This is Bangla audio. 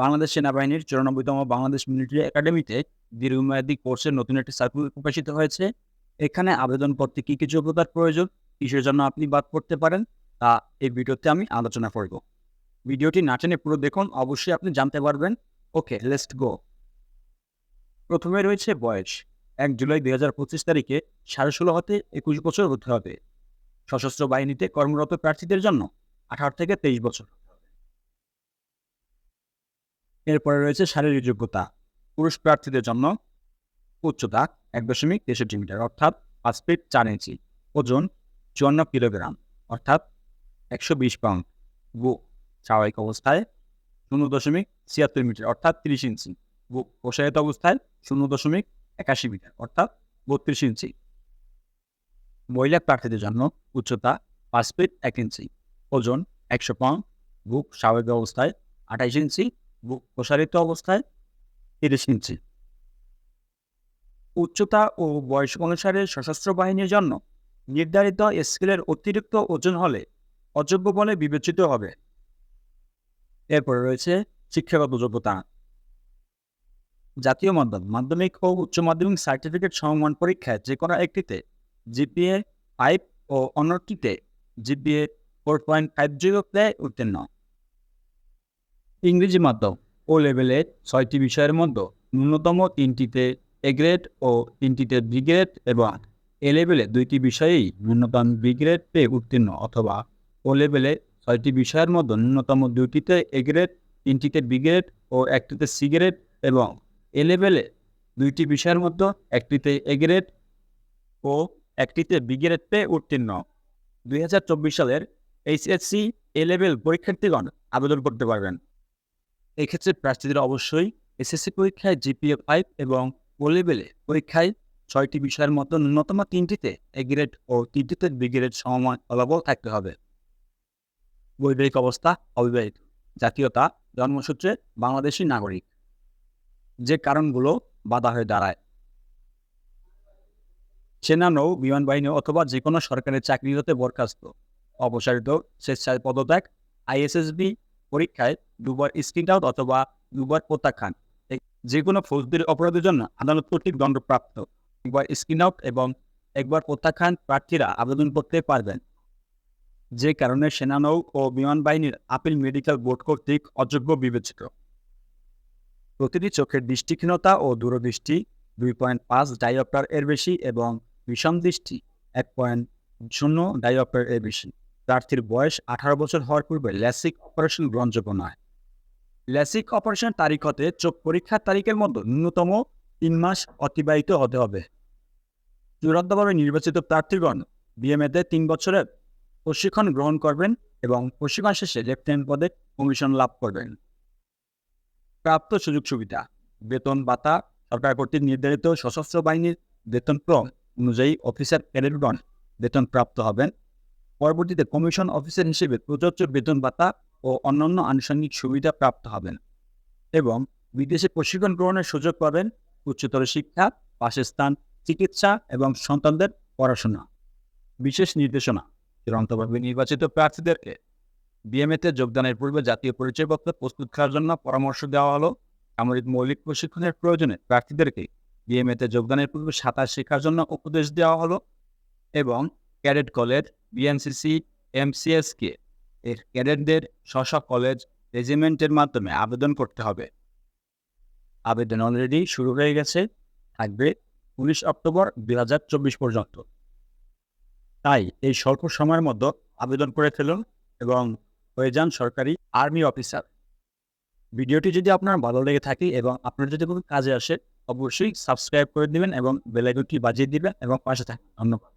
বাংলাদেশ সেনাবাহিনীর চুরানব্বইতম বাংলাদেশ মিলিটারি একাডেমিতে দীর্ঘমেয়াদী কোর্সের নতুন একটি সার্কুলার প্রকাশিত হয়েছে। এখানে আবেদন করতে কী কী যোগ্যতার প্রয়োজন, কিসের জন্য আপনি বাদ পড়তে পারেন, তা এই ভিডিওতে আমি আলোচনা করব। ভিডিওটি না টেনে পুরো দেখুন, অবশ্যই আপনি জানতে পারবেন। ওকে লেস্ট গো প্রথমে রয়েছে বয়স, এক জুলাই দুই হাজার পঁচিশ তারিখে সাড়ে ষোলো হতে একুশ বছর হতে হবে। সশস্ত্র বাহিনীতে কর্মরত প্রার্থীদের জন্য আঠারো থেকে তেইশ বছর। এরপরে রয়েছে শারীরিক যোগ্যতা। পুরুষ প্রার্থীদের জন্য উচ্চতা এক দশমিক তেষট্টি মিটার, অর্থাৎ পাঁচ ফিট চার ইঞ্চি। ওজন চুয়ান্ন কিলোগ্রাম, অর্থাৎ একশো বিশ পাউন্ড। বুক স্বাভাবিক অবস্থায় শূন্য দশমিক ছিয়াত্তর মিটার, অর্থাৎ তিরিশ ইঞ্চি। বুক প্রসারিত অবস্থায় শূন্য দশমিক একাশি মিটার, অর্থাৎ বত্রিশ ইঞ্চি। মহিলা প্রার্থীদের জন্য উচ্চতা পাঁচ ফিট এক ইঞ্চি। ওজন একশো পাউন্ড। বুক স্বাভাবিক অবস্থায় আঠাইশ ইঞ্চি। প্রসারিত অবস্থায় তিরিশ ইঞ্চি। উচ্চতা ও বয়স অনুসারে সশস্ত্র বাহিনীর জন্য নির্ধারিত স্কেলের অতিরিক্ত ওজন হলে অযোগ্য বলে বিবেচিত হবে। এরপরে রয়েছে শিক্ষাগত যোগ্যতা। জাতীয় মাধ্যম, মাধ্যমিক ও উচ্চ মাধ্যমিক সার্টিফিকেট সমমান পরীক্ষায় যে কোনো একটিতে জিপিএ ফাইভ ও অন্যটিতে GPA four point five zero প্রায় উত্তীর্ণ। ইংরেজি মাধ্যম ও লেভেলে ছয়টি বিষয়ের মধ্যে ন্যূনতম তিনটিতে এ গ্রেড ও তিনটিতে বি গ্রেড এবং এ লেভেলে দুইটি বিষয়েই ন্যূনতম বি গ্রেড পেয়ে উত্তীর্ণ অথবা ও লেভেলে ছয়টি বিষয়ের মধ্যে ন্যূনতম দুইটিতে এ গ্রেড, তিনটিতে বি গ্রেড ও একটিতে সি গ্রেড এবং এ লেভেলে দুইটি বিষয়ের মধ্যে একটিতে এ গ্রেড ও একটিতে বি গ্রেড পেয়ে উত্তীর্ণ। দুই হাজার চব্বিশ সালের এইচএসসি এ লেভেল পরীক্ষার্থীগণ আবেদন করতে পারবেন। এক্ষেত্রে প্রার্থীদের অবশ্যই এসএসসি পরীক্ষায় জিপিএ ফাইভ এবং ও লেভেলে পরীক্ষায় ছয়টি বিষয়ের মতো ন্যূনতম তিনটিতে এ গ্রেড ও তিনটিতে বি গ্রেড সমমান ফলাফল থাকতে হবে। বৈবাহিক অবস্থা অবিবাহিত, জাতীয়তা, জন্মসূত্রে বাংলাদেশি নাগরিক। যে কারণগুলো বাধা হয়ে দাঁড়ায়। সেনা, নৌ, বিমান বাহিনী অথবা যে কোনো সরকারি চাকরিতে বরখাস্ত। অপসারিত স্বেচ্ছায় পদত্যাগ আইএসএসবি পরীক্ষায় দুবার স্ক্রিন আউট অথবা দুবার প্রত্যাখ্যান যে কোনো ফৌজদারি অপরাধের জন্য আদালত কর্তৃক দণ্ডপ্রাপ্ত। একবার স্ক্রিন আউট এবং একবার প্রত্যাখ্যান প্রার্থীরা আবেদন করতে পারবেন। যে কারণে সেনানৌ ও বিমান বাহিনীর আপিল মেডিকেল বোর্ড কর্তৃক অযোগ্য বিবেচিত। প্রতিটি চোখের দৃষ্টিহীনতা ও দূরদৃষ্টি দুই পয়েন্ট পাঁচ ডাইঅপ্টার এর বেশি এবং বিষম দৃষ্টি এক পয়েন্ট শূন্য ডাইঅপ্টার এর বেশি। প্রার্থীর বয়স আঠারো বছর হওয়ার পূর্বে ল্যাসিক অপারেশন গ্রহণযোগ্য নয়। ল্যাসিক অপারেশন তারিখ হতে চোখ পরীক্ষার তারিখের মধ্যে ন্যূনতম তিন মাস অতিবাহিত হতে হবে। চূড়ান্তভাবে নির্বাচিত প্রার্থীগণ বিএমএতে তিন বছরের প্রশিক্ষণ গ্রহণ করবেন এবং প্রশিক্ষণ শেষে লেফটেন্যান্ট পদে কমিশন লাভ করবেন। প্রাপ্ত সুযোগ সুবিধা, বেতন ভাতা, সরকার কর্তৃক নির্ধারিত সশস্ত্র বাহিনীর বেতন ক্রম অনুযায়ী অফিসার ক্যাডেটগণ বেতন প্রাপ্ত হবেন। পরবর্তীতে কমিশন অফিসার হিসেবে প্রযোজ্য বেতন ভাতা ও অন্যান্য আনুষঙ্গিক সুবিধা প্রাপ্ত হবেন এবং বিদেশে প্রশিক্ষণ গ্রহণের সুযোগ পাবেন উচ্চতর শিক্ষা, বাসস্থান, চিকিৎসা এবং সন্তানদের পড়াশোনা। বিশেষ নির্দেশনা, চূড়ান্তভাবে নির্বাচিত প্রার্থীদেরকে বিএমএতে যোগদানের পূর্বে জাতীয় পরিচয়পত্র প্রস্তুত করার জন্য পরামর্শ দেওয়া হলো। সামরিক মৌলিক প্রশিক্ষণের প্রয়োজনে প্রার্থীদেরকে বিএমএতে যোগদানের পূর্বে সাঁতার শেখার জন্য উপদেশ দেওয়া হলো এবং ক্যাডেট কলেজ, বিএনসিসি, এমসিএসকে এর ক্যাডেটদের স্ব কলেজ রেজিমেন্টের মাধ্যমে আবেদন করতে হবে। আবেদন অলরেডি শুরু হয়ে গেছে, থাকবে উনিশ অক্টোবর দুই হাজার চব্বিশ পর্যন্ত। তাই এই স্বল্প সময়ের মধ্যে আবেদন করে ফেলুন এবং হয়ে যান সরকারি আর্মি অফিসার। ভিডিওটি যদি আপনার ভালো লেগে থাকে এবং আপনার যদি কোনো কাজে আসে, অবশ্যই সাবস্ক্রাইব করে দিবেন এবং বেলাইকনটি বাজিয়ে দিবেন এবং পাশে থাকবেন ধন্যবাদ।